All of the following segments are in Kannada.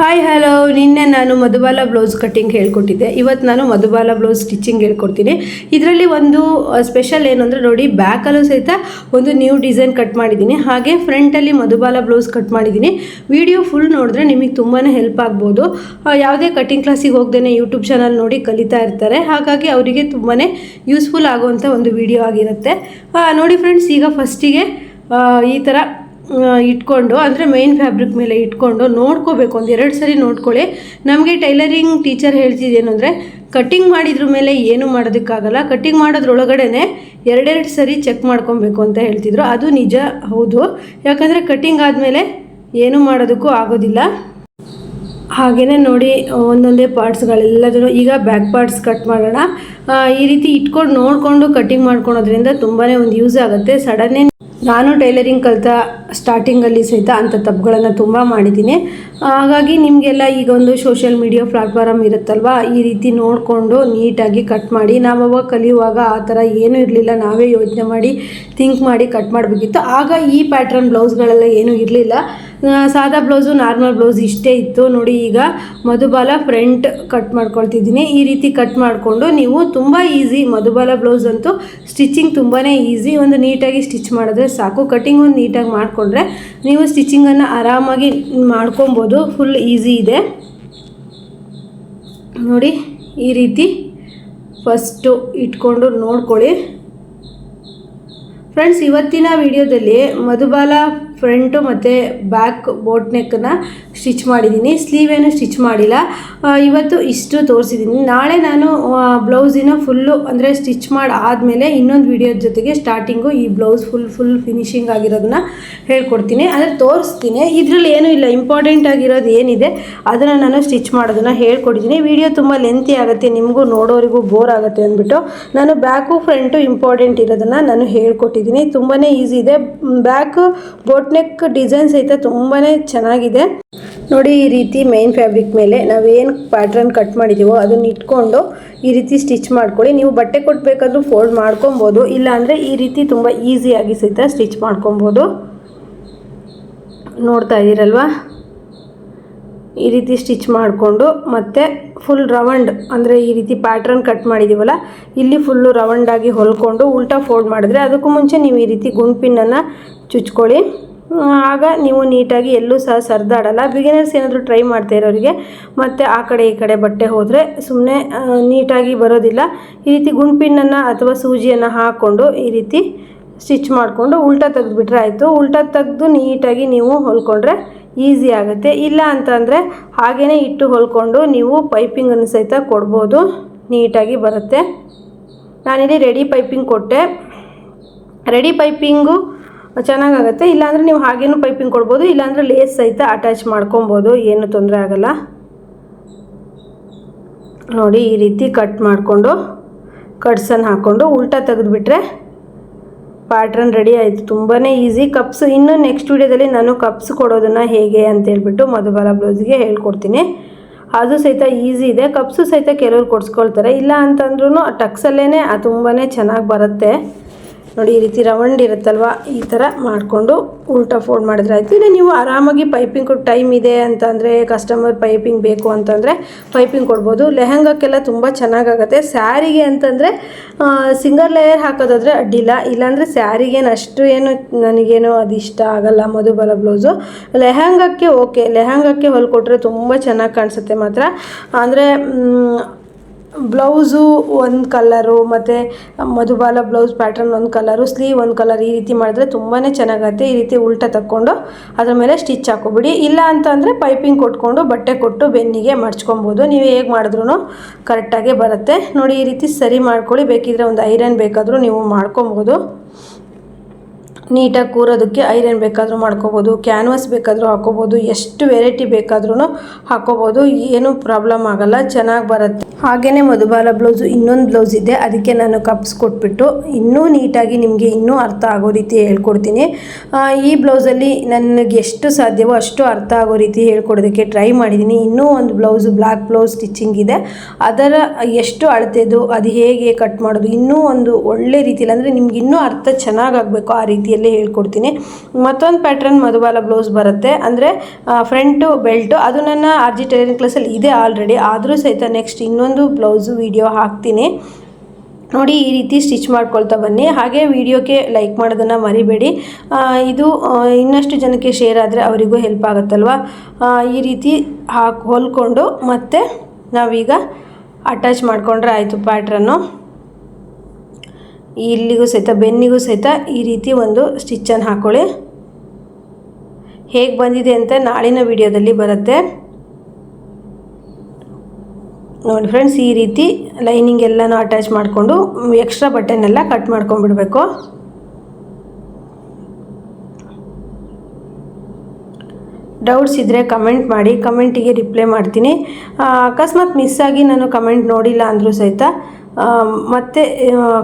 ಹಾಯ್ ಹಲೋ ನಿನ್ನೆ ನಾನು ಮಧುಬಾಲ ಬ್ಲೌಸ್ ಕಟ್ಟಿಂಗ್ ಹೇಳ್ಕೊಟ್ಟಿದ್ದೆ. ಇವತ್ತು ನಾನು ಮಧುಬಾಲ ಬ್ಲೌಸ್ ಸ್ಟಿಚಿಂಗ್ ಹೇಳ್ಕೊಡ್ತೀನಿ. ಇದರಲ್ಲಿ ಒಂದು ಸ್ಪೆಷಲ್ ಏನು ನೋಡಿ, ಬ್ಯಾಕಲ್ಲೂ ಸಹಿತ ಒಂದು ನ್ಯೂ ಡಿಸೈನ್ ಕಟ್ ಮಾಡಿದ್ದೀನಿ. ಹಾಗೆ ಫ್ರಂಟಲ್ಲಿ ಮಧುಬಾಲ ಬ್ಲೌಸ್ ಕಟ್ ಮಾಡಿದ್ದೀನಿ. ವಿಡಿಯೋ ಫುಲ್ ನೋಡಿದ್ರೆ ನಿಮಗೆ ತುಂಬಾ ಹೆಲ್ಪ್ ಆಗ್ಬೋದು. ಯಾವುದೇ ಕಟ್ಟಿಂಗ್ ಕ್ಲಾಸಿಗೆ ಹೋಗ್ದೇ ಯೂಟ್ಯೂಬ್ ಚಾನಲ್ ನೋಡಿ ಕಲಿತಾ ಇರ್ತಾರೆ. ಹಾಗಾಗಿ ಅವರಿಗೆ ತುಂಬಾ ಯೂಸ್ಫುಲ್ ಆಗುವಂಥ ಒಂದು ವಿಡಿಯೋ ಆಗಿರುತ್ತೆ. ನೋಡಿ ಫ್ರೆಂಡ್ಸ್ ಈಗ ಫಸ್ಟಿಗೆ ಈ ಥರ ಇಟ್ಕೊಂಡು, ಅಂದರೆ ಮೈನ್ ಫ್ಯಾಬ್ರಿಕ್ ಮೇಲೆ ಇಟ್ಕೊಂಡು ನೋಡ್ಕೋಬೇಕು. ಒಂದು ಎರಡು ಸರಿ ನೋಡ್ಕೊಳ್ಳಿ. ನಮಗೆ ಟೈಲರಿಂಗ್ ಟೀಚರ್ ಹೇಳ್ತಿದ್ದೇನು ಅಂದರೆ ಕಟ್ಟಿಂಗ್ ಮಾಡಿದ್ರ ಮೇಲೆ ಏನು ಮಾಡೋದಕ್ಕಾಗಲ್ಲ. ಕಟ್ಟಿಂಗ್ ಮಾಡೋದ್ರೊಳಗಡೆನೆ ಎರಡೆರಡು ಸರಿ ಚೆಕ್ ಮಾಡ್ಕೊಬೇಕು ಅಂತ ಹೇಳ್ತಿದ್ರು. ಅದು ನಿಜ, ಹೌದು. ಯಾಕಂದರೆ ಕಟ್ಟಿಂಗ್ ಆದಮೇಲೆ ಏನು ಮಾಡೋದಕ್ಕೂ ಆಗೋದಿಲ್ಲ. ಹಾಗೆಯೇ ನೋಡಿ, ಒಂದೊಂದೇ ಪಾರ್ಟ್ಸ್ಗಳೆಲ್ಲದೂ ಈಗ ಬ್ಯಾಕ್ ಪಾರ್ಟ್ಸ್ ಕಟ್ ಮಾಡೋಣ. ಈ ರೀತಿ ಇಟ್ಕೊಂಡು ನೋಡಿಕೊಂಡು ಕಟ್ಟಿಂಗ್ ಮಾಡ್ಕೊಳೋದ್ರಿಂದ ತುಂಬಾ ಒಂದು ಯೂಸ್ ಆಗುತ್ತೆ. ಸಡನ್ನೇ ನಾನು ಟೈಲರಿಂಗ್ ಕಲಿತ ಸ್ಟಾರ್ಟಿಂಗಲ್ಲಿ ಸಹಿತ ಅಂಥ ತಪ್ಪುಗಳನ್ನು ತುಂಬ ಮಾಡಿದ್ದೀನಿ. ಹಾಗಾಗಿ ನಿಮಗೆಲ್ಲ ಈಗ ಒಂದು ಸೋಷಿಯಲ್ ಮೀಡಿಯಾ ಪ್ಲಾಟ್ಫಾರಮ್ ಇರುತ್ತಲ್ವ, ಈ ರೀತಿ ನೋಡಿಕೊಂಡು ನೀಟಾಗಿ ಕಟ್ ಮಾಡಿ, ನಾವು ಅವಾಗ ಕಲಿಯುವಾಗ ಆ ಥರ ಏನೂ ಇರಲಿಲ್ಲ, ನಾವೇ ಯೋಚನೆ ಮಾಡಿ ಥಿಂಕ್ ಮಾಡಿ ಕಟ್ ಮಾಡಬೇಕಿತ್ತು. ಆಗ ಈ ಪ್ಯಾಟ್ರನ್ ಬ್ಲೌಸ್ಗಳೆಲ್ಲ ಏನೂ ಇರಲಿಲ್ಲ. ಸಾದಾ ಬ್ಲೌಸು, ನಾರ್ಮಲ್ ಬ್ಲೌಸ್ ಇಷ್ಟೇ ಇತ್ತು. ನೋಡಿ ಈಗ ಮಧುಬಾಲ ಫ್ರಂಟ್ ಕಟ್ ಮಾಡ್ಕೊಳ್ತಿದ್ದೀನಿ. ಈ ರೀತಿ ಕಟ್ ಮಾಡಿಕೊಂಡು ನೀವು ತುಂಬ ಈಸಿ ಮಧುಬಾಲ ಬ್ಲೌಸ್ ಅಂತೂ ಸ್ಟಿಚಿಂಗ್ ತುಂಬಾ ಈಸಿ. ಒಂದು ನೀಟಾಗಿ ಸ್ಟಿಚ್ ಮಾಡಿದ್ರೆ ಸಾಕು. ಕಟಿಂಗ್ ಒಂದು ನೀಟಾಗಿ ಮಾಡಿಕೊಂಡ್ರೆ ನೀವು ಸ್ಟಿಚಿಂಗನ್ನು ಆರಾಮಾಗಿ ಮಾಡ್ಕೊಬೋದು. ಫುಲ್ ಈಸಿ ಇದೆ. ನೋಡಿ, ಈ ರೀತಿ ಫಸ್ಟು ಇಟ್ಕೊಂಡು ನೋಡ್ಕೊಳ್ಳಿ. ಫ್ರೆಂಡ್ಸ್, ಇವತ್ತಿನ ವಿಡಿಯೋದಲ್ಲಿ ಮಧುಬಾಲ ಫ್ರಂಟು ಮತ್ತು ಬ್ಯಾಕ್ ಬೋಟ್ ನೆಕ್ಕನ್ನ ಸ್ಟಿಚ್ ಮಾಡಿದ್ದೀನಿ ಸ್ಲೀವ್ ಏನು ಸ್ಟಿಚ್ ಮಾಡಿಲ್ಲ. ಇವತ್ತು ಇಷ್ಟು ತೋರಿಸಿದ್ದೀನಿ. ನಾಳೆ ನಾನು ಬ್ಲೌಸಿನ ಫುಲ್ಲು ಅಂದರೆ ಸ್ಟಿಚ್ ಮಾಡಿ ಆದಮೇಲೆ ಇನ್ನೊಂದು ವಿಡಿಯೋ ಜೊತೆಗೆ ಸ್ಟಾರ್ಟಿಂಗು ಈ ಬ್ಲೌಸ್ ಫುಲ್ ಫುಲ್ ಫಿನಿಶಿಂಗ್ ಆಗಿರೋದನ್ನ ಹೇಳ್ಕೊಡ್ತೀನಿ. ಅಂದರೆ ತೋರಿಸ್ತೀನಿ. ಇದರಲ್ಲಿ ಏನೂ ಇಲ್ಲ. ಇಂಪಾರ್ಟೆಂಟ್ ಆಗಿರೋದು ಏನಿದೆ, ಅದನ್ನು ನಾನು ಸ್ಟಿಚ್ ಮಾಡೋದನ್ನು ಹೇಳ್ಕೊಡ್ತೀನಿ ವಿಡಿಯೋ ತುಂಬ ಲೆಂತಿ ಆಗುತ್ತೆ. ನಿಮಗೂ ನೋಡೋರಿಗೂ ಬೋರ್ ಆಗುತ್ತೆ ಅಂದ್ಬಿಟ್ಟು ನಾನು ಬ್ಯಾಕು ಫ್ರಂಟು ಇಂಪಾರ್ಟೆಂಟ್ ಇರೋದನ್ನು ನಾನು ಹೇಳ್ಕೊಟ್ಟಿದ್ದೀನಿ. ತುಂಬಾ ಈಸಿ ಇದೆ. ಬ್ಯಾಕ್ ಬೋಟ್ನೆಕ್ ಡಿಸೈನ್ ಸಹಿತ ತುಂಬಾ ಚೆನ್ನಾಗಿದೆ. ನೋಡಿ ಈ ರೀತಿ ಮೈನ್ ಫ್ಯಾಬ್ರಿಕ್ ಮೇಲೆ ನಾವೇನು ಪ್ಯಾಟ್ರನ್ ಕಟ್ ಮಾಡಿದ್ದೀವೋ ಅದನ್ನ ಇಟ್ಕೊಂಡು ಈ ರೀತಿ ಸ್ಟಿಚ್ ಮಾಡ್ಕೊಳ್ಳಿ. ನೀವು ಬಟ್ಟೆ ಕೊಟ್ಟಬೇಕಾದ್ರೂ ಫೋಲ್ಡ್ ಮಾಡ್ಕೊಬೋದು ಇಲ್ಲಾಂದರೆ ಈ ರೀತಿ ತುಂಬ ಈಸಿಯಾಗಿ ಸಹಿತ ಸ್ಟಿಚ್ ಮಾಡ್ಕೊಬೋದು. ನೋಡ್ತಾ ಇದ್ದೀರಲ್ವಾ? ಈ ರೀತಿ ಸ್ಟಿಚ್ ಮಾಡಿಕೊಂಡು ಮತ್ತು ಫುಲ್ ರವಂಡ್ ಅಂದರೆ ಈ ರೀತಿ ಪ್ಯಾಟ್ರನ್ ಕಟ್ ಮಾಡಿದ್ದೀವಲ್ಲ ಇಲ್ಲಿ ಫುಲ್ಲು ರವಂಡಾಗಿ ಹೊಲ್ಕೊಂಡು ಉಲ್ಟಾ ಫೋಲ್ಡ್ ಮಾಡಿದ್ರೆ ಅದಕ್ಕೂ ಮುಂಚೆ ನೀವು ಈ ರೀತಿ ಗುಂಪಿನನ್ನು ಚುಚ್ಕೊಳ್ಳಿ. ಆ, ಆಗ ನೀವು ನೀಟಾಗಿ ಎಲ್ಲೂ ಸಹ ಸರ್ದಾಡಲ್ಲ. ಬಿಗಿನರ್ಸ್ ಏನಾದರೂ ಟ್ರೈ ಮಾಡ್ತಾ ಇರೋರಿಗೆ ಮತ್ತು ಆ ಕಡೆ ಈ ಕಡೆ ಬಟ್ಟೆ ಹೋದರೆ ಸುಮ್ಮನೆ ನೀಟಾಗಿ ಬರೋದಿಲ್ಲ. ಈ ರೀತಿ ಗುಂಪಿನನ್ನು ಅಥವಾ ಸೂಜಿಯನ್ನು ಹಾಕ್ಕೊಂಡು ಈ ರೀತಿ ಸ್ಟಿಚ್ ಮಾಡಿಕೊಂಡು ಉಲ್ಟಾ ತೆಗೆದುಬಿಟ್ರೆ ಆಯಿತು. ಉಲ್ಟಾ ತೆಗೆದು ನೀಟಾಗಿ ನೀವು ಹೊಲ್ಕೊಂಡ್ರೆ ಈಸಿ ಆಗುತ್ತೆ. ಇಲ್ಲ ಅಂತಂದರೆ ಹಾಗೇ ಇಟ್ಟು ಹೊಲ್ಕೊಂಡು ನೀವು ಪೈಪಿಂಗನ್ನು ಸಹಿತ ಕೊಡ್ಬೋದು. ನೀಟಾಗಿ ಬರುತ್ತೆ. ನಾನಿಲ್ಲಿ ರೆಡಿ ಪೈಪಿಂಗ್ ಕೊಟ್ಟೆ. ರೆಡಿ ಪೈಪಿಂಗು ಚೆನ್ನಾಗಾಗುತ್ತೆ. ಇಲ್ಲಾಂದರೆ ನೀವು ಹಾಗೇನೂ ಪೈಪಿಂಗ್ ಕೊಡ್ಬೋದು, ಇಲ್ಲಾಂದರೆ ಲೇಸ್ ಸಹಿತ ಅಟ್ಯಾಚ್ ಮಾಡ್ಕೊಬೋದು ಏನು ತೊಂದರೆ ಆಗಲ್ಲ. ನೋಡಿ, ಈ ರೀತಿ ಕಟ್ ಮಾಡಿಕೊಂಡು, ಕಟ್ಸನ್ನು ಹಾಕ್ಕೊಂಡು ಉಲ್ಟಾ ತೆಗೆದುಬಿಟ್ರೆ ಪ್ಯಾಟ್ರನ್ ರೆಡಿ ಆಯಿತು. ತುಂಬಾ ಈಸಿ. ಕಪ್ಸ್ ಇನ್ನು ನೆಕ್ಸ್ಟ್ ವೀಡಿಯೋದಲ್ಲಿ ನಾನು ಕಪ್ಸ್ ಕೊಡೋದನ್ನು ಹೇಗೆ ಅಂತ ಹೇಳ್ಬಿಟ್ಟು ಮಧುಬಾಲ ಬ್ಲೌಸ್ಗೆ ಹೇಳ್ಕೊಡ್ತೀನಿ. ಅದು ಸಹಿತ ಈಸಿ ಇದೆ. ಕಪ್ಸು ಸಹಿತ ಕೆಲವರು ಕೊಡಿಸ್ಕೊಳ್ತಾರೆ. ಇಲ್ಲ ಅಂತಂದ್ರೂ ಟಕ್ಸಲ್ಲೇ ತುಂಬಾ ಚೆನ್ನಾಗಿ ಬರುತ್ತೆ. ನೋಡಿ, ಈ ರೀತಿ ರೌಂಡ್ ಇರುತ್ತಲ್ವ? ಈ ಥರ ಮಾಡಿಕೊಂಡು ಉಲ್ಟಾ ಫೋಲ್ಡ್ ಮಾಡಿದ್ರೆ ಆಯಿತು. ಇಲ್ಲ ನೀವು ಆರಾಮಾಗಿ ಪೈಪಿಂಗ್ ಟೈಮ್ ಇದೆ ಅಂತಂದರೆ ಕಸ್ಟಮರ್ ಪೈಪಿಂಗ್ ಬೇಕು ಅಂತಂದರೆ ಪೈಪಿಂಗ್ ಕೊಡ್ಬೋದು. ಲೆಹಂಗಕ್ಕೆಲ್ಲ ತುಂಬ ಚೆನ್ನಾಗಾಗುತ್ತೆ. ಸ್ಯಾರಿಗೆ ಅಂತಂದರೆ ಸಿಂಗಲ್ ಲೇಯರ್ ಹಾಕೋದಾದರೆ ಅಡ್ಡಿಲ್ಲ. ಇಲ್ಲಾಂದರೆ ಸ್ಯಾರಿಗೇನು ಅಷ್ಟು ಏನು ನನಗೇನು ಅದು ಇಷ್ಟ ಆಗಲ್ಲ ಮಧುಬಲ ಬ್ಲೌಸು ಲೆಹಂಗಕ್ಕೆ ಓಕೆ ಲೆಹಂಗಕ್ಕೆ ಹೊಲ್ಕೊಟ್ರೆ ತುಂಬ ಚೆನ್ನಾಗಿ ಕಾಣಿಸುತ್ತೆ ಮಾತ್ರ. ಅಂದರೆ ಬ್ಲೌಸು ಒಂದು ಕಲ್ಲರು ಮತ್ತು ಮಧುಬಾಲ ಬ್ಲೌಸ್ ಪ್ಯಾಟ್ರನ್ ಒಂದು ಕಲರು, ಸ್ಲೀವ್ ಒಂದು ಕಲರ್ ಈ ರೀತಿ ಮಾಡಿದ್ರೆ ತುಂಬಾ ಚೆನ್ನಾಗತ್ತೆ. ಈ ರೀತಿ ಉಲ್ಟಾ ತಕ್ಕೊಂಡು ಅದ್ರ ಮೇಲೆ ಸ್ಟಿಚ್ ಹಾಕೋಬಿಡಿ. ಇಲ್ಲ ಅಂತಂದರೆ ಪೈಪಿಂಗ್ ಕೊಟ್ಕೊಂಡು ಬಟ್ಟೆ ಕೊಟ್ಟು ಬೆನ್ನಿಗೆ ಮಡ್ಚ್ಕೊಬೋದು ನೀವು ಹೇಗೆ ಮಾಡಿದ್ರೂ ಕರೆಕ್ಟಾಗೇ ಬರುತ್ತೆ. ನೋಡಿ, ಈ ರೀತಿ ಸರಿ ಮಾಡ್ಕೊಳ್ಳಿ. ಬೇಕಿದ್ರೆ ಒಂದು ಐರನ್ ಬೇಕಾದರೂ ನೀವು ಮಾಡ್ಕೊಬೋದು. ನೀಟಾಗಿ ಕೂರೋದಕ್ಕೆ ಐರನ್ ಬೇಕಾದರೂ ಮಾಡ್ಕೋಬೋದು, ಕ್ಯಾನ್ವಾಸ್ ಬೇಕಾದರೂ ಹಾಕೋಬೋದು, ಎಷ್ಟು ವೆರೈಟಿ ಬೇಕಾದ್ರೂ ಹಾಕೋಬೋದು, ಏನೂ ಪ್ರಾಬ್ಲಮ್ ಆಗೋಲ್ಲ, ಚೆನ್ನಾಗಿ ಬರುತ್ತೆ. ಹಾಗೆಯೇ ಮಧುಬಾಲ ಬ್ಲೌಸು ಇನ್ನೊಂದು ಬ್ಲೌಸ್ ಇದೆ, ಅದಕ್ಕೆ ನಾನು ಕಪ್ಸ್ ಕೊಟ್ಬಿಟ್ಟು ಇನ್ನೂ ನೀಟಾಗಿ ನಿಮಗೆ ಇನ್ನೂ ಅರ್ಥ ಆಗೋ ರೀತಿ ಹೇಳ್ಕೊಡ್ತೀನಿ. ಈ ಬ್ಲೌಸಲ್ಲಿ ನನಗೆ ಎಷ್ಟು ಸಾಧ್ಯವೋ ಅಷ್ಟು ಅರ್ಥ ಆಗೋ ರೀತಿ ಹೇಳ್ಕೊಡೋದಕ್ಕೆ ಟ್ರೈ ಮಾಡಿದ್ದೀನಿ. ಇನ್ನೂ ಒಂದು ಬ್ಲೌಸು ಬ್ಲ್ಯಾಕ್ ಬ್ಲೌಸ್ ಸ್ಟಿಚಿಂಗ್ ಇದೆ. ಅದರ ಎಷ್ಟು ಅಳತೆದು, ಅದು ಹೇಗೆ ಕಟ್ ಮಾಡೋದು, ಇನ್ನೂ ಒಂದು ಒಳ್ಳೆ ರೀತಿಯಲ್ಲಿ ಅಂದರೆ ನಿಮ್ಗೆ ಇನ್ನೂ ಅರ್ಥ ಚೆನ್ನಾಗಾಗಬೇಕು ಆ ರೀತಿಯಲ್ಲಿ. ವಿಡಿಯೋದಲ್ಲಿ ಹೇಳ್ಕೊಡ್ತೀನಿ. ಮತ್ತೊಂದು ಪ್ಯಾಟ್ರನ್ ಮಧುಬಾಲ ಬ್ಲೌಸ್ ಬರುತ್ತೆ. ಅಂದರೆ ಫ್ರಂಟು ಬೆಲ್ಟು ಅದು ನನ್ನ ಆರ್ ಜಿ ಟೈಲರಿಂಗ್ ಕ್ಲಾಸಲ್ಲಿ ಇದೆ ಆಲ್ರೆಡಿ ಆದರೂ ಸಹಿತ ನೆಕ್ಸ್ಟ್ ಇನ್ನೊಂದು ಬ್ಲೌಸು ವಿಡಿಯೋ ಹಾಕ್ತೀನಿ. ನೋಡಿ, ಈ ರೀತಿ ಸ್ಟಿಚ್ ಮಾಡ್ಕೊಳ್ತಾ ಬನ್ನಿ. ಹಾಗೆ ವಿಡಿಯೋಗೆ ಲೈಕ್ ಮಾಡೋದನ್ನು ಮರಿಬೇಡಿ. ಇದು ಇನ್ನಷ್ಟು ಜನಕ್ಕೆ ಶೇರ್ ಆದರೆ ಅವರಿಗೂ ಹೆಲ್ಪ್ ಆಗುತ್ತಲ್ವ? ಈ ರೀತಿ ಹಾಕಿ ಹೊಲ್ಕೊಂಡು ಮತ್ತೆ ನಾವೀಗ ಅಟ್ಯಾಚ್ ಮಾಡಿಕೊಂಡ್ರೆ ಆಯಿತು ಪ್ಯಾಟ್ರನ್ನು ಇಲ್ಲಿಗೂ ಸಹಿತ, ಬೆನ್ನಿಗೂ ಸಹಿತ ಈ ರೀತಿ ಒಂದು ಸ್ಟಿಚ್ಚನ್ನು ಹಾಕ್ಕೊಳ್ಳಿ ಹೇಗೆ ಬಂದಿದೆ ಅಂತ ನಾಳಿನ ವಿಡಿಯೋದಲ್ಲಿ ಬರುತ್ತೆ. ನೋಡಿ ಫ್ರೆಂಡ್ಸ್ ಈ ರೀತಿ ಲೈನಿಂಗ್ ಎಲ್ಲನೂ ಅಟ್ಯಾಚ್ ಮಾಡಿಕೊಂಡು ಎಕ್ಸ್ಟ್ರಾ ಬಟ್ಟೆನೆಲ್ಲ ಕಟ್ ಮಾಡ್ಕೊಂಡ್ಬಿಡ್ಬೇಕು. ಡೌಟ್ಸ್ ಇದ್ದರೆ ಕಮೆಂಟ್ ಮಾಡಿ ಕಮೆಂಟಿಗೆ ರಿಪ್ಲೈ ಮಾಡ್ತೀನಿ. ಅಕಸ್ಮಾತ್ ಮಿಸ್ ಆಗಿ ನಾನು ಕಮೆಂಟ್ ನೋಡಿಲ್ಲ ಅಂದರೂ ಸಹಿತ ಮತ್ತೆ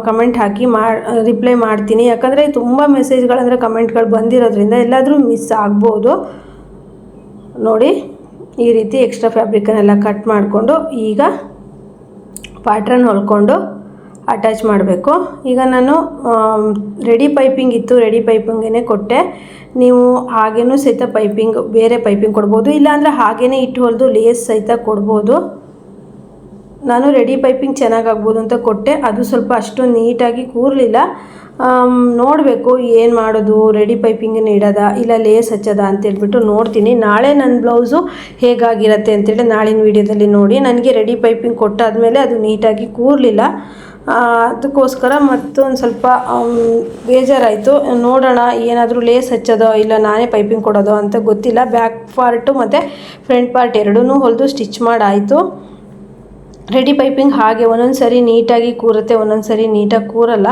ಕಮೆಂಟ್ ಹಾಕಿ ಮಾ ರಿಪ್ಲೈ ಮಾಡ್ತೀನಿ. ಯಾಕಂದರೆ ತುಂಬ ಮೆಸೇಜ್ಗಳಂದರೆ ಕಮೆಂಟ್ಗಳು ಬಂದಿರೋದ್ರಿಂದ ಎಲ್ಲಾದರೂ ಮಿಸ್ ಆಗ್ಬೋದು. ನೋಡಿ, ಈ ರೀತಿ ಎಕ್ಸ್ಟ್ರಾ ಫ್ಯಾಬ್ರಿಕನ್ನೆಲ್ಲ ಕಟ್ ಮಾಡಿಕೊಂಡು ಈಗ ಪ್ಯಾಟ್ರನ್ ಹೊಲ್ಕೊಂಡು ಅಟ್ಯಾಚ್ ಮಾಡಬೇಕು. ಈಗ ನಾನು ರೆಡಿ ಪೈಪಿಂಗ್ ಇತ್ತು. ರೆಡಿ ಪೈಪಿಂಗೇ ಕೊಟ್ಟೆ. ನೀವು ಹಾಗೇನೂ ಸಹಿತ ಪೈಪಿಂಗ್ ಬೇರೆ ಪೈಪಿಂಗ್ ಕೊಡ್ಬೋದು. ಇಲ್ಲಾಂದರೆ ಹಾಗೇ ಇಟ್ಟು ಹೊಲಿದು ಲೇಸ್ ಸಹಿತ ಕೊಡ್ಬೋದು. ನಾನು ರೆಡಿ ಪೈಪಿಂಗ್ ಚೆನ್ನಾಗಾಗ್ಬೋದು ಅಂತ ಕೊಟ್ಟೆ. ಅದು ಸ್ವಲ್ಪ ಅಷ್ಟು ನೀಟಾಗಿ ಕೂರಲಿಲ್ಲ. ನೋಡಬೇಕು ಏನು ಮಾಡೋದು ರೆಡಿ ಪೈಪಿಂಗನ್ನು ಇಡೋದ ಇಲ್ಲ ಲೇಸ್ ಹಚ್ಚೋದ ಅಂತೇಳ್ಬಿಟ್ಟು ನೋಡ್ತೀನಿ. ನಾಳೆ ನನ್ನ ಬ್ಲೌಸು ಹೇಗಾಗಿರತ್ತೆ ಅಂತೇಳಿ ನಾಳಿನ ವೀಡಿಯೋದಲ್ಲಿ ನೋಡಿ. ನನಗೆ ರೆಡಿ ಪೈಪಿಂಗ್ ಕೊಟ್ಟಾದಮೇಲೆ ಅದು ನೀಟಾಗಿ ಕೂರಲಿಲ್ಲ. ಅದಕ್ಕೋಸ್ಕರ ಮತ್ತೊಂದು ಸ್ವಲ್ಪ ಬೇಜಾರಾಯಿತು. ನೋಡೋಣ ಏನಾದರೂ ಲೇಸ್ ಹಚ್ಚೋದೋ ಇಲ್ಲ ನಾನೇ ಪೈಪಿಂಗ್ ಕೊಡೋದೋ ಅಂತ ಗೊತ್ತಿಲ್ಲ. ಬ್ಯಾಕ್ ಪಾರ್ಟು ಮತ್ತು ಫ್ರಂಟ್ ಪಾರ್ಟ್ ಎರಡೂ ಹೊಲಿದು ಸ್ಟಿಚ್ ಮಾಡಾಯಿತು. ರೆಡಿ ಪೈಪಿಂಗ್ ಹಾಗೆ ಒಂದೊಂದು ಸರಿ ನೀಟಾಗಿ ಕೂರುತ್ತೆ, ಒಂದೊಂದು ಸರಿ ನೀಟಾಗಿ ಕೂರಲ್ಲ.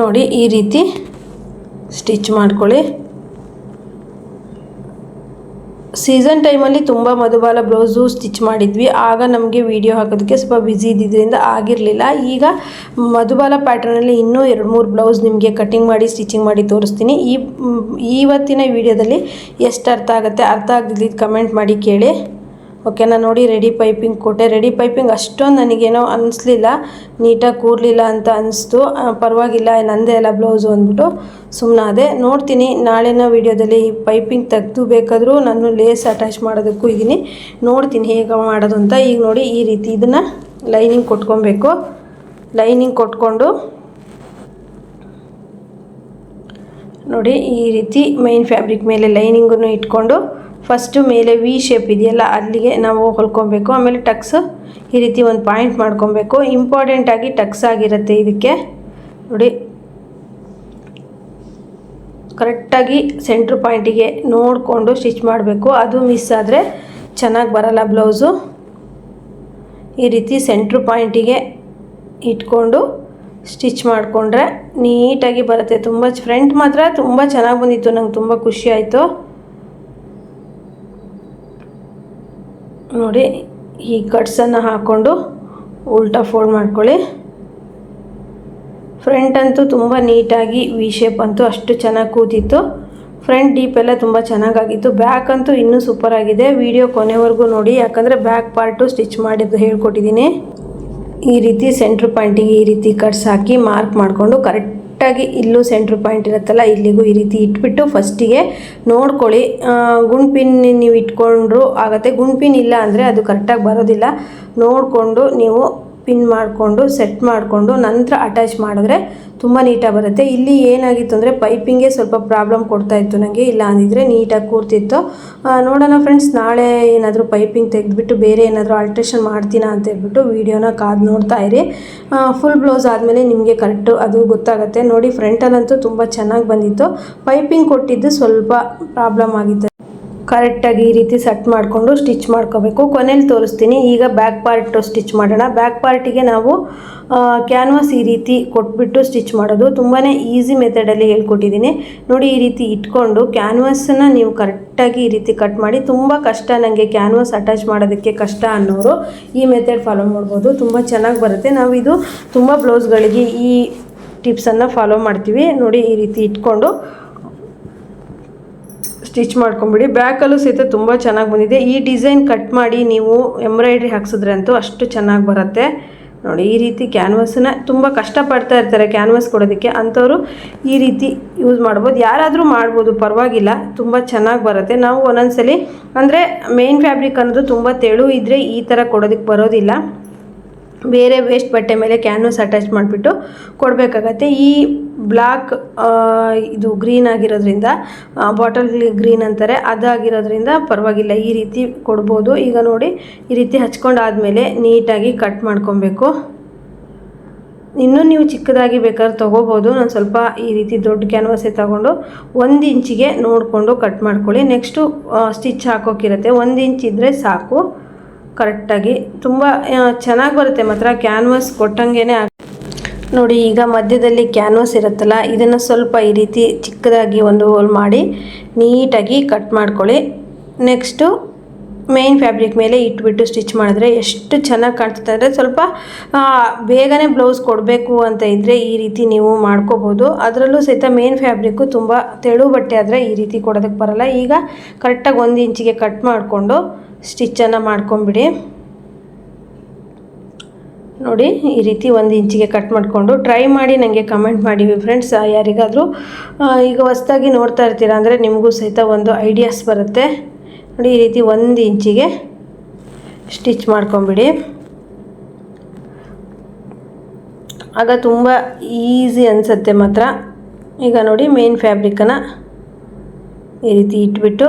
ನೋಡಿ ಈ ರೀತಿ ಸ್ಟಿಚ್ ಮಾಡ್ಕೊಳ್ಳಿ. ಸೀಸನ್ ಟೈಮಲ್ಲಿ ತುಂಬ ಮಧುಬಾಲ ಬ್ಲೌಸು ಸ್ಟಿಚ್ ಮಾಡಿದ್ವಿ. ಆಗ ನಮಗೆ ವಿಡಿಯೋ ಹಾಕೋದಕ್ಕೆ ಸ್ವಲ್ಪ ಬ್ಯುಸಿ ಇದ್ದಿದ್ದರಿಂದ ಆಗಿರಲಿಲ್ಲ. ಈಗ ಮಧುಬಾಲ ಪ್ಯಾಟರ್ನಲ್ಲಿ ಇನ್ನೂ ಎರಡು ಮೂರು ಬ್ಲೌಸ್ ನಿಮಗೆ ಕಟ್ಟಿಂಗ್ ಮಾಡಿ ಸ್ಟಿಚಿಂಗ್ ಮಾಡಿ ತೋರಿಸ್ತೀನಿ. ಈ ಇವತ್ತಿನ ವಿಡಿಯೋದಲ್ಲಿ ಎಷ್ಟು ಅರ್ಥ ಆಗುತ್ತೆ? ಅರ್ಥ ಆಗದಿದ್ದು ಕಮೆಂಟ್ ಮಾಡಿ ಕೇಳಿ. ಓಕೆನಾ ನೋಡಿ ರೆಡಿ ಪೈಪಿಂಗ್ ಕೊಟ್ಟೆ. ರೆಡಿ ಪೈಪಿಂಗ್ ಅಷ್ಟೊಂದು ನನಗೇನೋ ಅನಿಸ್ಲಿಲ್ಲ. ನೀಟಾಗಿ ಕೂರಲಿಲ್ಲ ಅಂತ ಅನಿಸ್ತು. ಪರವಾಗಿಲ್ಲ, ನಂದೇ ಎಲ್ಲ ಬ್ಲೌಸು ಅಂದ್ಬಿಟ್ಟು ಸುಮ್ಮನಾದೆ ನೋಡ್ತೀನಿ, ನಾಳಿನ ವಿಡಿಯೋದಲ್ಲಿ ಪೈಪಿಂಗ್ ತೆಗೆದು ಬೇಕಾದರೂ ನಾನು ಲೇಸ್ ಅಟ್ಯಾಚ್ ಮಾಡೋದಕ್ಕೂ ಇದ್ದೀನಿ ನೋಡ್ತೀನಿ ಹೇಗೆ ಮಾಡೋದು ಅಂತ. ಈಗ ನೋಡಿ ಈ ರೀತಿ ಇದನ್ನು ಲೈನಿಂಗ್ ಕೊಟ್ಕೊಬೇಕು. ಲೈನಿಂಗ್ ಕೊಟ್ಕೊಂಡು ನೋಡಿ ಈ ರೀತಿ ಮೈನ್ ಫ್ಯಾಬ್ರಿಕ್ ಮೇಲೆ ಲೈನಿಂಗನ್ನು ಇಟ್ಕೊಂಡು ಫಸ್ಟು ಮೇಲೆ ವಿ ಶೇಪ್ ಇದೆಯಲ್ಲ, ಅಲ್ಲಿಗೆ ನಾವು ಹೊಲ್ಕೊಬೇಕು. ಆಮೇಲೆ ಟಕ್ಸ್ ಈ ರೀತಿ ಒಂದು ಪಾಯಿಂಟ್ ಮಾಡ್ಕೊಬೇಕು. ಇಂಪಾರ್ಟೆಂಟಾಗಿ ಟಕ್ಸ್ ಆಗಿರುತ್ತೆ ಇದಕ್ಕೆ. ನೋಡಿ. ಕರೆಕ್ಟಾಗಿ ಸೆಂಟ್ರ್ ಪಾಯಿಂಟಿಗೆ ನೋಡಿಕೊಂಡು ಸ್ಟಿಚ್ ಮಾಡಬೇಕು. ಅದು ಮಿಸ್ ಆದರೆ ಚೆನ್ನಾಗಿ ಬರಲ್ಲ ಬ್ಲೌಸು ಈ ರೀತಿ ಸೆಂಟ್ರ್ ಪಾಯಿಂಟಿಗೆ ಇಟ್ಕೊಂಡು ಸ್ಟಿಚ್ ಮಾಡಿಕೊಂಡ್ರೆ ನೀಟಾಗಿ ಬರುತ್ತೆ. ತುಂಬ ಫ್ರಂಟ್ ಮಾತ್ರ ತುಂಬ ಚೆನ್ನಾಗಿ ಬಂದಿತ್ತು. ನಂಗೆ ತುಂಬ ಖುಷಿ ಆಯಿತು. ನೋಡಿ, ಈ ಕಟ್ಸನ್ನು ಹಾಕ್ಕೊಂಡು ಉಲ್ಟಾ ಫೋಲ್ಡ್ ಮಾಡ್ಕೊಳ್ಳಿ. ಫ್ರಂಟ್ ಅಂತೂ ತುಂಬ ನೀಟಾಗಿ ವಿ ಶೇಪ್ ಅಂತೂ ಅಷ್ಟು ಚೆನ್ನಾಗಿ ಕೂತಿತ್ತು. ಫ್ರಂಟ್ ಡೀಪ್ ಎಲ್ಲ ತುಂಬ ಚೆನ್ನಾಗಾಗಿತ್ತು. ಬ್ಯಾಕ್ ಅಂತೂ ಇನ್ನೂ ಸೂಪರ್ ಆಗಿದೆ. ವಿಡಿಯೋ ಕೊನೆವರೆಗೂ ನೋಡಿ, ಯಾಕಂದರೆ ಬ್ಯಾಕ್ ಪಾರ್ಟು ಸ್ಟಿಚ್ ಮಾಡಿದ್ದು ಹೇಳ್ಕೊಟ್ಟಿದ್ದೀನಿ. ಈ ರೀತಿ ಸೆಂಟ್ರ್ ಪಾಯಿಂಟಿಗೆ ಈ ರೀತಿ ಕಟ್ಸ್ ಹಾಕಿ ಮಾರ್ಕ್ ಮಾಡಿಕೊಂಡು ಕರೆಕ್ಟಾಗಿ ಇಲ್ಲೂ ಸೆಂಟ್ರ್ ಪಾಯಿಂಟ್ ಇರುತ್ತಲ್ಲ, ಇಲ್ಲಿಗೂ ಈ ರೀತಿ ಇಟ್ಬಿಟ್ಟು ಫಸ್ಟಿಗೆ ನೋಡ್ಕೊಳ್ಳಿ. ಗುಂಡು ಪಿನ್ ನೀವು ಇಟ್ಕೊಂಡ್ರು ಆಗುತ್ತೆ. ಗುಂಡು ಪಿನ್ ಇಲ್ಲ ಅಂದರೆ ಅದು ಕರೆಕ್ಟಾಗಿ ಬರೋದಿಲ್ಲ. ನೋಡಿಕೊಂಡು ನೀವು ಪಿನ್ ಮಾಡಿಕೊಂಡು, ಸೆಟ್ ಮಾಡಿಕೊಂಡು, ನಂತರ ಅಟ್ಯಾಚ್ ಮಾಡಿದ್ರೆ ತುಂಬ ನೀಟಾಗಿ ಬರುತ್ತೆ. ಇಲ್ಲಿ ಏನಾಗಿತ್ತು ಅಂದರೆ ಪೈಪಿಂಗೇ ಸ್ವಲ್ಪ ಪ್ರಾಬ್ಲಮ್ ಕೊಡ್ತಾ ಇತ್ತು ನನಗೆ ಇಲ್ಲ ಅಂದಿದ್ರೆ ನೀಟಾಗಿ ಕೂರ್ತಿತ್ತು. ನೋಡೋಣ ಫ್ರೆಂಡ್ಸ್ ನಾಳೆ ಏನಾದರೂ ಪೈಪಿಂಗ್ ತೆಗೆದುಬಿಟ್ಟು ಬೇರೆ ಏನಾದರೂ ಆಲ್ಟ್ರೇಷನ್ ಮಾಡ್ತೀನ ಅಂತ ಹೇಳ್ಬಿಟ್ಟು ವೀಡಿಯೋನ ಕಾದು ನೋಡ್ತಾ ಇರಿ. ಫುಲ್ ಬ್ಲೌಸ್ ಆದಮೇಲೆ ನಿಮಗೆ ಕರೆಕ್ಟು ಅದು ಗೊತ್ತಾಗುತ್ತೆ. ನೋಡಿ ಫ್ರಂಟಲ್ಲಂತೂ ತುಂಬ ಚೆನ್ನಾಗಿ ಬಂದಿತ್ತು. ಪೈಪಿಂಗ್ ಕೊಟ್ಟಿದ್ದು ಸ್ವಲ್ಪ ಪ್ರಾಬ್ಲಮ್ ಆಗಿತ್ತು. ಕರೆಕ್ಟಾಗಿ ಈ ರೀತಿ ಸೆಟ್ ಮಾಡಿಕೊಂಡು ಸ್ಟಿಚ್ ಮಾಡ್ಕೋಬೇಕು. ಕೊನೆಯಲ್ಲಿ ತೋರಿಸ್ತೀನಿ, ಈಗ ಬ್ಯಾಕ್ ಪಾರ್ಟು ಸ್ಟಿಚ್ ಮಾಡೋಣ. ಬ್ಯಾಕ್ ಪಾರ್ಟಿಗೆ ನಾವು ಕ್ಯಾನ್ವಾಸ್ ಈ ರೀತಿ ಕೊಟ್ಬಿಟ್ಟು ಸ್ಟಿಚ್ ಮಾಡೋದು. ತುಂಬಾ ಈಸಿ ಮೆಥಡಲ್ಲಿ ಹೇಳ್ಕೊಟ್ಟಿದ್ದೀನಿ. ನೋಡಿ ಈ ರೀತಿ ಇಟ್ಕೊಂಡು ಕ್ಯಾನ್ವಾಸನ್ನು ನೀವು ಕರೆಕ್ಟಾಗಿ ಈ ರೀತಿ ಕಟ್ ಮಾಡಿ, ತುಂಬ ಕಷ್ಟ ನನಗೆ ಕ್ಯಾನ್ವಾಸ್ ಅಟ್ಯಾಚ್ ಮಾಡೋದಕ್ಕೆ ಕಷ್ಟ ಅನ್ನೋರು ಈ ಮೆಥಡ್ ಫಾಲೋ ಮಾಡ್ಬೋದು. ತುಂಬ ಚೆನ್ನಾಗಿ ಬರುತ್ತೆ. ನಾವು ಇದು ತುಂಬ ಬ್ಲೌಸ್ಗಳಿಗೆ ಈ ಟಿಪ್ಸನ್ನು ಫಾಲೋ ಮಾಡ್ತೀವಿ. ನೋಡಿ ಈ ರೀತಿ ಇಟ್ಕೊಂಡು ಸ್ಟಿಚ್ ಮಾಡ್ಕೊಂಬಿಡಿ. ಬ್ಯಾಕಲ್ಲೂ ಸಹಿತ ತುಂಬ ಚೆನ್ನಾಗಿ ಬಂದಿದೆ. ಈ ಡಿಸೈನ್ ಕಟ್ ಮಾಡಿ ನೀವು ಎಂಬ್ರಾಯ್ಡ್ರಿ ಹಾಕ್ಸಿದ್ರೆ ಅಂತೂ ಅಷ್ಟು ಚೆನ್ನಾಗಿ ಬರುತ್ತೆ. ನೋಡಿ, ಈ ರೀತಿ ಕ್ಯಾನ್ವಸನ್ನ ತುಂಬ ಕಷ್ಟಪಡ್ತಾ ಇರ್ತಾರೆ ಕ್ಯಾನ್ವಸ್ ಕೊಡೋದಕ್ಕೆ. ಅಂಥವ್ರು ಈ ರೀತಿ ಯೂಸ್ ಮಾಡ್ಬೋದು. ಯಾರಾದರೂ ಮಾಡ್ಬೋದು, ಪರವಾಗಿಲ್ಲ. ತುಂಬ ಚೆನ್ನಾಗಿ ಬರುತ್ತೆ. ನಾವು ಒಂದೊಂದ್ಸಲಿ ಅಂದರೆ ಮೇನ್ ಫ್ಯಾಬ್ರಿಕ್ ಅನ್ನೋದು ತುಂಬ ತೆಳು ಇದ್ದರೆ ಈ ಥರ ಕೊಡೋದಕ್ಕೆ ಬರೋದಿಲ್ಲ. ಬೇರೆ ವೇಸ್ಟ್ ಬಟ್ಟೆ ಮೇಲೆ ಕ್ಯಾನ್ವಸ್ ಅಟ್ಯಾಚ್ ಮಾಡಿಬಿಟ್ಟು ಕೊಡಬೇಕಾಗತ್ತೆ. ಈ ಬ್ಲಾಕ್ ಇದು ಗ್ರೀನ್ ಆಗಿರೋದ್ರಿಂದ ಬಾಟಲ್ ಗ್ರೀನ್ ಅಂತಾರೆ. ಅದಾಗಿರೋದ್ರಿಂದ ಪರವಾಗಿಲ್ಲ, ಈ ರೀತಿ ಕೊಡ್ಬೋದು. ಈಗ ನೋಡಿ, ಈ ರೀತಿ ಹಚ್ಕೊಂಡಾದಮೇಲೆ ನೀಟಾಗಿ ಕಟ್ ಮಾಡ್ಕೊಬೇಕು. ಇನ್ನೂ ನೀವು ಚಿಕ್ಕದಾಗಿ ಬೇಕಾದ್ರೆ ತೊಗೋಬೋದು. ನಾನು ಸ್ವಲ್ಪ ಈ ರೀತಿ ದೊಡ್ಡ ಕ್ಯಾನ್ವಸೇ ತಗೊಂಡು ಒಂದು ಇಂಚಿಗೆ ನೋಡಿಕೊಂಡು ಕಟ್ ಮಾಡ್ಕೊಳ್ಳಿ. ನೆಕ್ಸ್ಟು ಸ್ಟಿಚ್ ಹಾಕೋಕ್ಕಿರುತ್ತೆ ಒಂದು ಇಂಚ್ ಇದ್ದರೆ ಸಾಕು. ಕರೆಕ್ಟಾಗಿ ತುಂಬ ಚೆನ್ನಾಗಿ ಬರುತ್ತೆ. ಮಾತ್ರ ಕ್ಯಾನ್ವಾಸ್ ಕೊಟ್ಟಂಗೆ ನೋಡಿ, ಈಗ ಮಧ್ಯದಲ್ಲಿ ಕ್ಯಾನ್ವಾಸ್ ಇರುತ್ತಲ್ಲ, ಇದನ್ನು ಸ್ವಲ್ಪ ಈ ರೀತಿ ಚಿಕ್ಕದಾಗಿ ಒಂದು ಹೋಲ್ ಮಾಡಿ ನೀಟಾಗಿ ಕಟ್ ಮಾಡ್ಕೊಳ್ಳಿ. ನೆಕ್ಸ್ಟು ಮೇನ್ ಫ್ಯಾಬ್ರಿಕ್ ಮೇಲೆ ಇಟ್ಬಿಟ್ಟು ಸ್ಟಿಚ್ ಮಾಡಿದ್ರೆ ಎಷ್ಟು ಚೆನ್ನಾಗಿ ಕಾಣ್ತದೆ ಅಂದರೆ ಸ್ವಲ್ಪ ಬೇಗನೆ ಬ್ಲೌಸ್ ಕೊಡಬೇಕು ಅಂತ ಇದ್ದರೆ ಈ ರೀತಿ ನೀವು ಮಾಡ್ಕೋಬೋದು. ಅದರಲ್ಲೂ ಸಹಿತ ಮೇನ್ ಫ್ಯಾಬ್ರಿಕ್ಕು ತುಂಬ ತೆಳು ಬಟ್ಟೆ ಆದರೆ ಈ ರೀತಿ ಕೊಡೋದಕ್ಕೆ ಬರಲ್ಲ. ಈಗ ಕರೆಕ್ಟಾಗಿ ಒಂದು ಇಂಚಿಗೆ ಕಟ್ ಮಾಡಿಕೊಂಡು ಸ್ಟಿಚ್ಚನ್ನು ಮಾಡ್ಕೊಂಬಿಡಿ ನೋಡಿ, ಈ ರೀತಿ ಒಂದು ಇಂಚಿಗೆ ಕಟ್ ಮಾಡಿಕೊಂಡು ಟ್ರೈ ಮಾಡಿ ನನಗೆ ಕಮೆಂಟ್ ಮಾಡಿ ಫ್ರೆಂಡ್ಸ್ ಯಾರಿಗಾದರೂ ಈಗ ಹೊಸ್ದಾಗಿ ನೋಡ್ತಾ ಇರ್ತೀರ ಅಂದರೆ ನಿಮಗೂ ಸಹಿತ ಒಂದು ಐಡಿಯಾಸ್ ಬರುತ್ತೆ. ನೋಡಿ ಈ ರೀತಿ ಒಂದು ಇಂಚಿಗೆ ಸ್ಟಿಚ್ ಮಾಡ್ಕೊಂಬಿಡಿ. ಆಗ ತುಂಬ ಈಸಿ ಅನಿಸುತ್ತೆ ಮಾತ್ರ. ಈಗ ನೋಡಿ ಮೇನ್ ಫ್ಯಾಬ್ರಿಕನ್ನು ಈ ರೀತಿ ಇಟ್ಬಿಟ್ಟು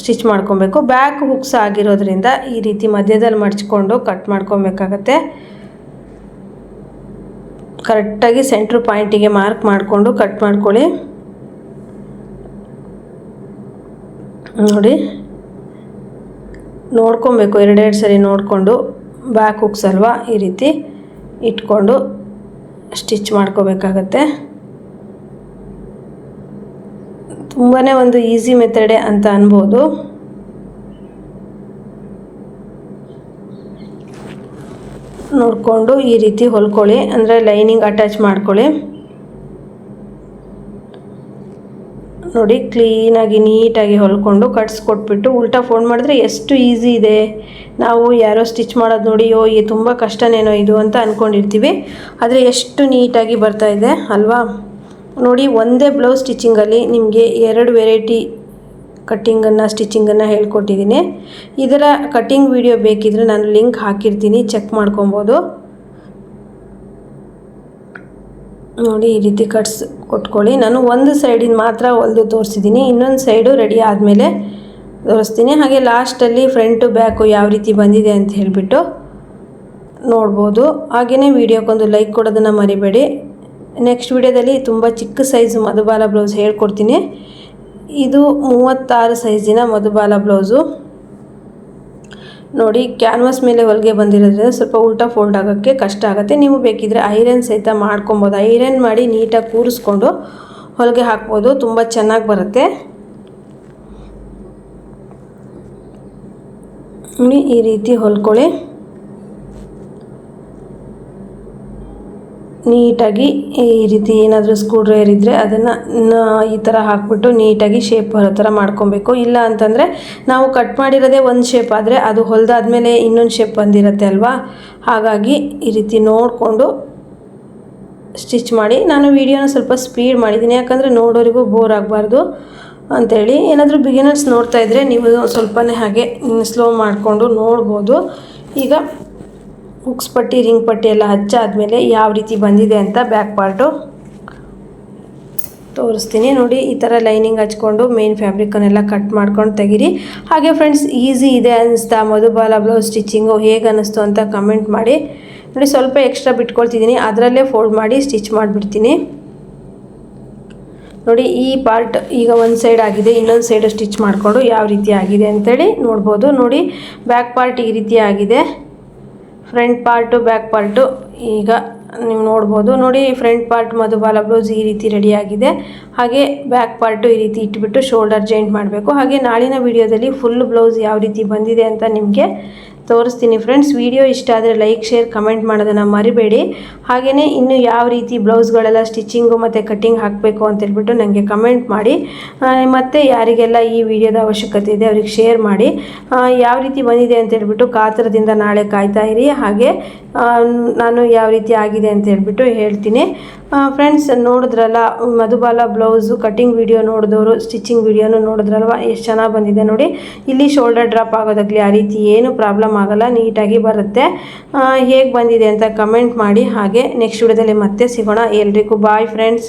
ಸ್ಟಿಚ್ ಮಾಡ್ಕೊಬೇಕು. ಬ್ಯಾಕ್ ಹುಕ್ಸ್ ಆಗಿರೋದ್ರಿಂದ ಈ ರೀತಿ ಮಧ್ಯದಲ್ಲಿ ಮಡಚ್ಕೊಂಡು ಕಟ್ ಮಾಡ್ಕೊಬೇಕಾಗತ್ತೆ. ಕರೆಕ್ಟಾಗಿ ಸೆಂಟ್ರ್ ಪಾಯಿಂಟಿಗೆ ಮಾರ್ಕ್ ಮಾಡಿಕೊಂಡು ಕಟ್ ಮಾಡ್ಕೊಳ್ಳಿ. ನೋಡಿ ನೋಡ್ಕೊಬೇಕು, ಎರಡೆರಡು ಸರಿ ನೋಡಿಕೊಂಡು ಬ್ಯಾಕ್ ಹುಕ್ಸ್ ಅಲ್ವಾ ಈ ರೀತಿ ಇಟ್ಕೊಂಡು ಸ್ಟಿಚ್ ಮಾಡ್ಕೋಬೇಕಾಗತ್ತೆ. ತುಂಬಾ ಒಂದು ಈಸಿ ಮೆಥಡೇ ಅಂತ ಅನ್ಬೋದು. ನೋಡಿಕೊಂಡು ಈ ರೀತಿ ಹೊಲ್ಕೊಳ್ಳಿ, ಅಂದರೆ ಲೈನಿಂಗ್ ಅಟ್ಯಾಚ್ ಮಾಡ್ಕೊಳ್ಳಿ. ನೋಡಿ, ಕ್ಲೀನಾಗಿ, ನೀಟಾಗಿ ಹೊಲ್ಕೊಂಡು ಕಟ್ಸ್ಕೊಟ್ಬಿಟ್ಟು ಉಲ್ಟಾ ಫೋನ್ ಮಾಡಿದ್ರೆ ಎಷ್ಟು ಈಸಿ ಇದೆ. ನಾವು ಯಾರೋ ಸ್ಟಿಚ್ ಮಾಡೋದು ನೋಡಿ ಓ ಈ ತುಂಬ ಕಷ್ಟನೇನೋ ಇದು ಅಂತ ಅಂದ್ಕೊಂಡಿರ್ತೀವಿ ಆದರೆ ಎಷ್ಟು ನೀಟಾಗಿ ಬರ್ತಾ ಇದೆ, ಅಲ್ವಾ? ನೋಡಿ, ಒಂದೇ ಬ್ಲೌಸ್ ಸ್ಟಿಚಿಂಗಲ್ಲಿ ನಿಮಗೆ ಎರಡು ವೆರೈಟಿ ಕಟ್ಟಿಂಗನ್ನು ಸ್ಟಿಚಿಂಗನ್ನು ಹೇಳ್ಕೊಟ್ಟಿದ್ದೀನಿ. ಇದರ ಕಟ್ಟಿಂಗ್ ವಿಡಿಯೋ ಬೇಕಿದ್ರೆ ನಾನು ಲಿಂಕ್ ಹಾಕಿರ್ತೀನಿ ಚೆಕ್ ಮಾಡ್ಕೊಬೋದು. ನೋಡಿ ಈ ರೀತಿ ಕಟ್ಸ್ ಕೊಟ್ಕೊಳ್ಳಿ. ನಾನು ಒಂದು ಸೈಡಿನ ಮಾತ್ರ ಹೊಲಿದು ತೋರಿಸಿದ್ದೀನಿ. ಇನ್ನೊಂದು ಸೈಡು ರೆಡಿ ಆದಮೇಲೆ ತೋರಿಸ್ತೀನಿ. ಹಾಗೆ ಲಾಸ್ಟಲ್ಲಿ ಫ್ರಂಟು ಬ್ಯಾಕು ಯಾವ ರೀತಿ ಬಂದಿದೆ ಅಂತ ಹೇಳಿಬಿಟ್ಟು ನೋಡ್ಬೋದು. ಹಾಗೆಯೇ ವೀಡಿಯೋಕ್ಕೊಂದು ಲೈಕ್ ಕೊಡೋದನ್ನು ಮರಿಬೇಡಿ. ನೆಕ್ಸ್ಟ್ ವಿಡಿಯೋದಲ್ಲಿ ತುಂಬ ಚಿಕ್ಕ ಸೈಜ್ ಮಧುಬಾಲ ಬ್ಲೌಸ್ ಹೇಳ್ಕೊಡ್ತೀನಿ. ಇದು ಮೂವತ್ತಾರು ಸೈಜಿನ ಮಧುಬಾಲ ಬ್ಲೌಸು ನೋಡಿ ಕ್ಯಾನ್ವಾಸ್ ಮೇಲೆ ಹೊಲಿಗೆ ಬಂದಿರೋದ್ರಿಂದ ಸ್ವಲ್ಪ ಉಲ್ಟಾ ಫೋಲ್ಡ್ ಆಗೋಕ್ಕೆ ಕಷ್ಟ ಆಗುತ್ತೆ. ನೀವು ಬೇಕಿದ್ರೆ ಐರನ್ ಸಹಿತ ಮಾಡ್ಕೊಬೋದು. ಐರನ್ ಮಾಡಿ ನೀಟಾಗಿ ಕೂರಿಸ್ಕೊಂಡು ಹೊಲಿಗೆ ಹಾಕ್ಬೋದು. ತುಂಬ ಚೆನ್ನಾಗಿ ಬರುತ್ತೆ. ಈ ರೀತಿ ಹೊಲ್ಕೊಳ್ಳಿ ನೀಟಾಗಿ ಈ ರೀತಿ ಏನಾದರೂ ಸ್ಕ್ರೂ ಡ್ರೈವರ್ ಇದ್ದರೆ ಅದನ್ನು ಈ ಥರ ಹಾಕ್ಬಿಟ್ಟು ನೀಟಾಗಿ ಶೇಪ್ ಬರೋ ಥರ ಮಾಡ್ಕೊಬೇಕು. ಇಲ್ಲ ಅಂತಂದರೆ ನಾವು ಕಟ್ ಮಾಡಿರೋದೇ ಒಂದು ಶೇಪ್ ಆದರೆ ಅದು ಹೊಲ್ದಾದ್ಮೇಲೆ ಇನ್ನೊಂದು ಶೇಪ್ ಬಂದಿರುತ್ತೆ ಅಲ್ವಾ? ಹಾಗಾಗಿ ಈ ರೀತಿ ನೋಡಿಕೊಂಡು ಸ್ಟಿಚ್ ಮಾಡಿ. ನಾನು ವೀಡಿಯೋನ ಸ್ವಲ್ಪ ಸ್ಪೀಡ್ ಮಾಡಿದ್ದೀನಿ ಯಾಕಂದರೆ ನೋಡೋರಿಗೂ ಬೋರ್ ಆಗಬಾರ್ದು ಅಂಥೇಳಿ ಏನಾದರೂ ಬಿಗಿನರ್ಸ್ ನೋಡ್ತಾ ಇದ್ದರೆ ನೀವು ಸ್ವಲ್ಪನೇ ಹಾಗೆ ಸ್ಲೋ ಮಾಡಿಕೊಂಡು ನೋಡ್ಬೋದು. ಈಗ ಹುಕ್ಸ್ ಪಟ್ಟಿ ರಿಂಗ್ ಪಟ್ಟಿ ಎಲ್ಲ ಹಚ್ಚಾದಮೇಲೆ ಯಾವ ರೀತಿ ಬಂದಿದೆ ಅಂತ ಬ್ಯಾಕ್ ಪಾರ್ಟು ತೋರಿಸ್ತೀನಿ. ನೋಡಿ, ಈ ಥರ ಲೈನಿಂಗ್ ಹಚ್ಕೊಂಡು ಮೇನ್ ಫ್ಯಾಬ್ರಿಕನ್ನೆಲ್ಲ ಕಟ್ ಮಾಡ್ಕೊಂಡು ತೆಗೀರಿ. ಹಾಗೆ ಫ್ರೆಂಡ್ಸ್ ಈಸಿ ಇದೆ ಅನ್ನಿಸ್ತಾ ಮಧುಬಾಲ ಬ್ಲೌಸ್ ಸ್ಟಿಚಿಂಗು ಹೇಗೆ ಅನ್ನಿಸ್ತು ಅಂತ ಕಮೆಂಟ್ ಮಾಡಿ. ನೋಡಿ, ಸ್ವಲ್ಪ ಎಕ್ಸ್ಟ್ರಾ ಬಿಟ್ಕೊಳ್ತಿದ್ದೀನಿ. ಅದರಲ್ಲೇ ಫೋಲ್ಡ್ ಮಾಡಿ ಸ್ಟಿಚ್ ಮಾಡಿಬಿಡ್ತೀನಿ. ನೋಡಿ, ಈ ಪಾರ್ಟ್ ಈಗ ಒಂದು ಸೈಡ್ ಆಗಿದೆ, ಇನ್ನೊಂದು ಸೈಡ್ ಸ್ಟಿಚ್ ಮಾಡಿಕೊಂಡು ಯಾವ ರೀತಿ ಆಗಿದೆ ಅಂತೇಳಿ ನೋಡ್ಬೋದು. ನೋಡಿ ಬ್ಯಾಕ್ ಪಾರ್ಟ್ ಈ ರೀತಿ ಆಗಿದೆ. ಫ್ರಂಟ್ ಪಾರ್ಟು, ಬ್ಯಾಕ್ ಪಾರ್ಟು ಈಗ ನೀವು ನೋಡ್ಬೋದು. ನೋಡಿ, ಫ್ರಂಟ್ ಪಾರ್ಟ್ ಮಧುಬಾಲ ಬ್ಲೌಸ್ ಈ ರೀತಿ ರೆಡಿಯಾಗಿದೆ ಹಾಗೆ ಬ್ಯಾಕ್ ಪಾರ್ಟು ಈ ರೀತಿ ಇಟ್ಬಿಟ್ಟು ಶೋಲ್ಡರ್ ಜಾಯಿಂಟ್ ಮಾಡಬೇಕು. ಹಾಗೆ ನಾಳಿನ ವಿಡಿಯೋದಲ್ಲಿ ಫುಲ್ ಬ್ಲೌಸ್ ಯಾವ ರೀತಿ ಬಂದಿದೆ ಅಂತ ನಿಮಗೆ ತೋರಿಸ್ತೀನಿ ಫ್ರೆಂಡ್ಸ್. ವಿಡಿಯೋ ಇಷ್ಟ ಆದರೆ ಲೈಕ್, ಶೇರ್, ಕಮೆಂಟ್ ಮಾಡೋದನ್ನು ಮರಿಬೇಡಿ. ಹಾಗೆಯೇ ಇನ್ನು ಯಾವ ರೀತಿ ಬ್ಲೌಸ್ಗಳೆಲ್ಲ ಸ್ಟಿಚಿಂಗು ಮತ್ತು ಕಟ್ಟಿಂಗ್ ಹಾಕಬೇಕು ಅಂತ ಹೇಳ್ಬಿಟ್ಟು ನನಗೆ ಕಮೆಂಟ್ ಮಾಡಿ. ಮತ್ತು ಯಾರಿಗೆಲ್ಲ ಈ ವಿಡಿಯೋದ ಅವಶ್ಯಕತೆ ಇದೆ ಅವ್ರಿಗೆ ಶೇರ್ ಮಾಡಿ. ಯಾವ ರೀತಿ ಬಂದಿದೆ ಅಂತ ಹೇಳ್ಬಿಟ್ಟು ಕಾತರದಿಂದ ನಾಳೆ ಕಾಯ್ತಾ ಇರಿ. ಹಾಗೆ ನಾನು ಯಾವ ರೀತಿ ಆಗಿದೆ ಅಂತ ಹೇಳ್ಬಿಟ್ಟು ಹೇಳ್ತೀನಿ. ಫ್ರೆಂಡ್ಸ್ ನೋಡಿದ್ರಲ್ಲ, ಮಧುಬಾಲ ಬ್ಲೌಸು ಕಟಿಂಗ್ ವಿಡಿಯೋ ನೋಡಿದವರು ಸ್ಟಿಚಿಂಗ್ ವಿಡಿಯೋನು ನೋಡಿದ್ರಲ್ವ? ಎಷ್ಟು ಚೆನ್ನಾಗಿ ಬಂದಿದೆ ನೋಡಿ. ಇಲ್ಲಿ ಶೋಲ್ಡರ್ ಡ್ರಾಪ್ ಆಗೋದಾಗಲಿ ಆ ರೀತಿ ಏನು ಪ್ರಾಬ್ಲಮ್ ಆಗಲ್ಲ, ನೀಟಾಗಿ ಬರುತ್ತೆ. ಹೇಗೆ ಬಂದಿದೆ ಅಂತ ಕಮೆಂಟ್ ಮಾಡಿ. ಹಾಗೆ ನೆಕ್ಸ್ಟ್ ವಿಡಿಯೋದಲ್ಲಿ ಮತ್ತೆ ಸಿಗೋಣ. ಎಲ್ರಿಗೂ ಬಾಯ್ ಫ್ರೆಂಡ್ಸ್